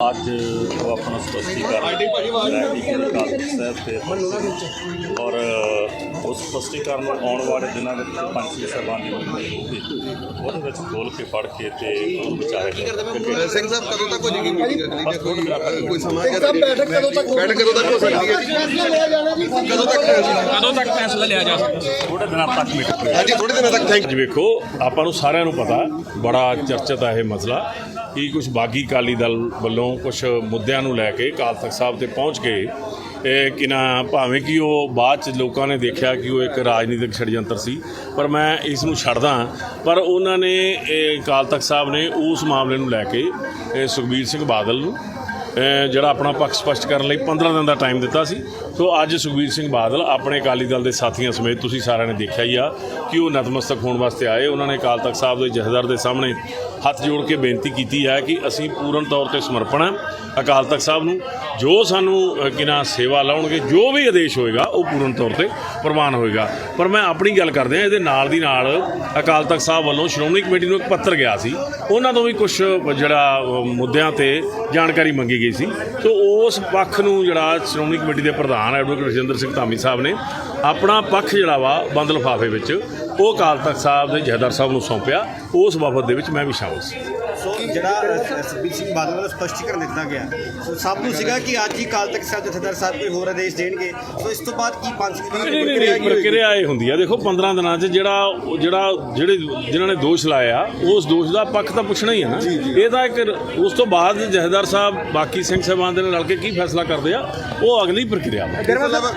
ਅੱਜ ਉਹ ਆਪਣਾ ਸਪਸ਼ਟੀਕਰਨ ਲੈ ਕੇ ਗੁਰੂ ਕਾਲ ਤਖਤ ਸਾਹਿਬ ਤੇ ਪਹੁੰਚੇ ਔਰ ਉਸ ਸਪਸ਼ਟੀਕਰਨ ਨੂੰ ਆਉਣ ਵਾਲੇ ਦਿਨਾਂ ਵਿੱਚ ਪੰਛੀ ਸਾਹਿਬਾਨ ਦੀ ਮੀਟਿੰਗ ਹੋਊਗੀ ਉਹਦੇ ਵਿੱਚ ਖੋਲ ਕੇ ਪੜ੍ਹ ਕੇ ਤੇ ਉਹਨੂੰ ਵਿਚਾਰੇ ਸਿੰਘ ਸਾਹਿਬ ਕਦੋਂ ਤੱਕ ਹੋ ਜਾਏਗੀ ਮੀਟਿੰਗ। ਕੋਈ ਸਮਾਂ ਹੈ ਬੈਠਕ ਕਦੋਂ ਤੱਕ ਬੈਠਕ ਕਦੋਂ ਤੱਕ ਹੋ ਸਕਦੀ ਹੈ? ਜੀ? ਕਦੋਂ ਤੱਕ ਕਦੋਂ ਤੱਕ ਫੈਸਲਾ? ਲਿਆ ਜਾ ਸਕਦਾ? ਥੋੜੇ ਦਿਨਾਂ ਤੱਕ ਮੀਟਿੰਗ ਹਾਂਜੀ ਥੋੜੇ ਦਿਨਾਂ ਤੱਕ। ਥੈਂਕ ਅੱਜ ਵੇਖੋ ਆਪਾਂ ਨੂੰ ਸਾਰਿਆਂ ਨੂੰ ਪਤਾ ਬੜਾ ਚਰਚਿਤ ਹੈ ਇਹ ਮਸਲਾ। ਕਿ ਕੁਝ ਬਾਗੀ ਕਾਲੀ ਦਲ ਵੱਲੋਂ ਕੁਝ ਮੁੱਦਿਆਂ ਨੂੰ ਲੈ ਕੇ ਅਕਾਲ ਤਖਤ ਸਾਹਿਬ ਤੇ ਪਹੁੰਚ ਕੇ ਇਹ ਕਿ ਨਾ ਭਾਵੇਂ ਕਿ ਉਹ ਬਾਅਦ ਚ ਲੋਕਾਂ ਨੇ ਦੇਖਿਆ ਕਿ ਉਹ ਇੱਕ ਰਾਜਨੀਤਿਕ ਛੜਯੰਤਰ ਸੀ, ਪਰ ਮੈਂ ਇਸ ਨੂੰ ਛੱਡਦਾ ਪਰ ਉਹਨਾਂ ਨੇ, ਇਹ ਅਕਾਲ ਤਖਤ ਸਾਹਿਬ ਨੇ ਉਸ ਮਾਮਲੇ ਨੂੰ ਲੈ ਕੇ, ਇਹ ਸੁਖਬੀਰ ਸਿੰਘ ਬਾਦਲ ਨੂੰ ਜਿਹੜਾ ਆਪਣਾ ਪੱਖ ਸਪਸ਼ਟ ਕਰਨ ਲਈ 15 ਦਿਨ ਦਾ ਟਾਈਮ ਦਿੱਤਾ ਸੀ। ਸੋ ਅੱਜ ਸੁਖਬੀਰ ਸਿੰਘ ਬਾਦਲ ਆਪਣੇ ਅਕਾਲੀ ਦਲ ਦੇ ਸਾਥੀਆਂ ਸਮੇਤ ਤੁਸੀਂ ਸਾਰਿਆਂ ਨੇ ਦੇਖਿਆ ਹੀ ਆ ਕਿ ਉਹ ਨਤਮਸਤਕ ਹੋਣ ਵਾਸਤੇ ਆਏ। ਉਹਨਾਂ ਨੇ ਅਕਾਲ ਤਖਤ ਸਾਹਿਬ ਦੇ ਜਥੇਦਾਰ ਦੇ ਸਾਹਮਣੇ ਹੱਥ ਜੋੜ ਕੇ ਬੇਨਤੀ ਕੀਤੀ ਹੈ ਕਿ ਅਸੀਂ ਪੂਰਨ ਤੌਰ ਤੇ ਸਮਰਪਣ ਹਾਂ। ਅਕਾਲ ਤਖਤ ਸਾਹਿਬ ਨੂੰ ਜੋ ਸਾਨੂੰ ਅਹ, ਕਿ ਨਾ ਸੇਵਾ ਲਾਉਣਗੇ ਜੋ ਵੀ ਆਦੇਸ਼ ਹੋਏਗਾ ਉਹ ਪੂਰਨ ਤੌਰ ਤੇ ਪ੍ਰਵਾਨ ਹੋਏਗਾ। ਪਰ ਮੈਂ ਆਪਣੀ ਗੱਲ ਕਰਦੇ ਹਾਂ ਇਹਦੇ ਨਾਲ ਦੀ ਨਾਲ ਅਕਾਲ ਤਖਤ ਸਾਹਿਬ ਵੱਲੋਂ ਸ਼੍ਰੋਮਣੀ ਕਮੇਟੀ ਨੂੰ ਇੱਕ ਪੱਤਰ ਗਿਆ ਸੀ। ਉਹਨਾਂ ਤੋਂ ਵੀ ਕੁਝ ਜਿਹੜਾ ਮੁੱਦਿਆਂ ਤੇ ਜਾਣਕਾਰੀ ਮੰਗੀ ਗਈ ਸੀ। ਸੋ ਉਸ ਪੱਖ ਨੂੰ ਜਿਹੜਾ ਸ਼੍ਰੋਮਣੀ ਕਮੇਟੀ ਦੇ ਪ੍ਰਧਾਨ ਐਡਵੋਕੇਟ ਰਜਿੰਦਰ ਸਿੰਘ ਧਾਮੀ ਸਾਹਿਬ ਨੇ ਆਪਣਾ ਪੱਖ ਜਿਹੜਾ ਵਾ ਬੰਦ ਲਿਫਾਫੇ ਵਿੱਚ ਉਹ ਅਕਾਲ ਤਖਤ ਸਾਹਿਬ ਦੇ ਜਹਦਰ ਸਾਹਿਬ ਨੂੰ ਸੌਂਪਿਆ, ਉਸ ਵਫ਼ਦ ਦੇ ਵਿੱਚ ਮੈਂ ਵੀ ਸ਼ਾਮਲ ਸੀ। ਸੋ ਜਿਹੜਾ ਅ, ਸੁਖਬੀਰ ਸਿੰਘ ਬਾਦਲ ਵੱਲੋਂ ਸਪਸ਼ਟੀਕਰਨ ਦਿੱਤਾ ਗਿਆ ਸੋ ਸਭ ਨੂੰ ਸੀਗਾ ਕਿ ਅੱਜ ਹੀ ਕਾਲ ਤੱਕ ਸਾਹਿਬ ਜਥੇਦਾਰ ਸਾਹਿਬ ਕੋਈ ਹੋਰ ਆਦੇਸ਼ ਦੇਣਗੇ। ਸੋ ਇਸ ਤੋਂ ਬਾਅਦ ਕੀ ਪੰਜ ਦੀ ਨਹੀਂ ਨਹੀਂ ਪ੍ਰਕਿਰਿਆ ਇਹ ਹੁੰਦੀ ਆ। ਦੇਖੋ 15 ਦਿਨਾਂ 'ਚ ਜਿਹੜਾ ਜਿਹੜਾ ਜਿਹੜੇ ਜਿਨ੍ਹਾਂ ਨੇ ਦੋਸ਼ ਲਾਇਆ ਉਸ ਦੋਸ਼ ਦਾ ਪੱਖ ਤਾਂ ਪੁੱਛਣਾ ਹੀ ਹੈ ਨਾ। ਇਹ ਤਾਂ ਇੱਕ ਉਸ ਤੋਂ ਬਾਅਦ ਜਹੇਦਾਰ ਸਾਹਿਬ ਬਾਕੀ ਸਿੰਘ ਸਾਹਿਬਾਨ ਦੇ ਨਾਲ ਰਲ ਕੇ ਕੀ ਫੈਸਲਾ ਕਰਦੇ ਆ ਉਹ ਅਗਲੀ ਪ੍ਰਕਿਰਿਆ ਵਾ।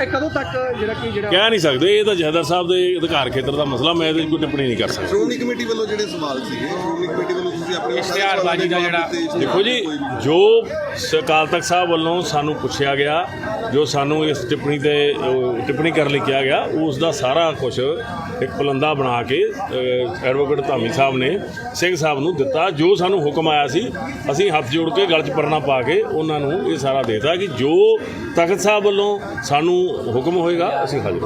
ਕਦੋਂ ਤੱਕ ਜਿਹੜਾ ਕਿ ਜਿਹੜਾ ਕਹਿ ਨਹੀਂ ਸਕਦੇ ਇਹ ਤਾਂ ਜਹੇਦਾਰ ਸਾਹਿਬ ਦੇ ਅਧਿਕਾਰ ਖੇਤਰ ਦਾ ਮਸਲਾ ਮੈਂ ਇਹਦੇ ਕੋਈ ਟਿੱਪਣੀ ਨਹੀਂ ਕਰ ਸਕਦਾ। ਸ਼੍ਰੋਮਣੀ ਕਮੇਟੀ ਵੱਲੋਂ ਜਿਹੜੇ ਸਵਾਲ ਸੀਗੇ ਸ਼੍ਰੋਮਣੀ ਕਮੇਟੀ ਵੱਲੋਂ ਤੁਸੀਂ ਆਪਣੇ ਇਸ਼ਤਿਹਾਰਬਾਜ਼ੀ ਦਾ ਜਿਹੜਾ- ਦੇਖੋ ਜੀ ਜੋ ਅਕਾਲ ਤਖਤ ਸਾਹਿਬ ਵੱਲੋਂ ਸਾਨੂੰ ਪੁੱਛਿਆ ਗਿਆ ਜੋ ਸਾਨੂੰ ਇਸ ਟਿੱਪਣੀ ਤੇ ਟਿੱਪਣੀ ਕਰਨ ਲਈ ਕਿਹਾ ਗਿਆ ਉਸ ਦਾ ਸਾਰਾ ਕੁਝ ਇੱਕ ਪਲੰਦਾ ਬਣਾ ਕੇ ਐਡਵੋਕੇਟ ਧਾਮੀ ਸਾਹਿਬ ਨੇ ਸਿੰਘ ਸਾਹਿਬ ਨੂੰ ਦਿੱਤਾ ਜੋ ਸਾਨੂੰ ਹੁਕਮ ਆਇਆ ਸੀ ਅਸੀਂ ਹੱਥ ਜੋੜ ਕੇ ਗਲ 'ਚ ਪਰਨਾ ਪਾ ਕੇ ਉਹਨਾਂ ਨੂੰ ਇਹ ਸਾਰਾ ਦੇਤਾ ਕਿ ਜੋ ਤਖਤ ਸਾਹਿਬ ਵੱਲੋਂ ਸਾਨੂੰ ਹੁਕਮ ਹੋਏਗਾ ਅਸੀਂ ਹਾਜ਼ਰ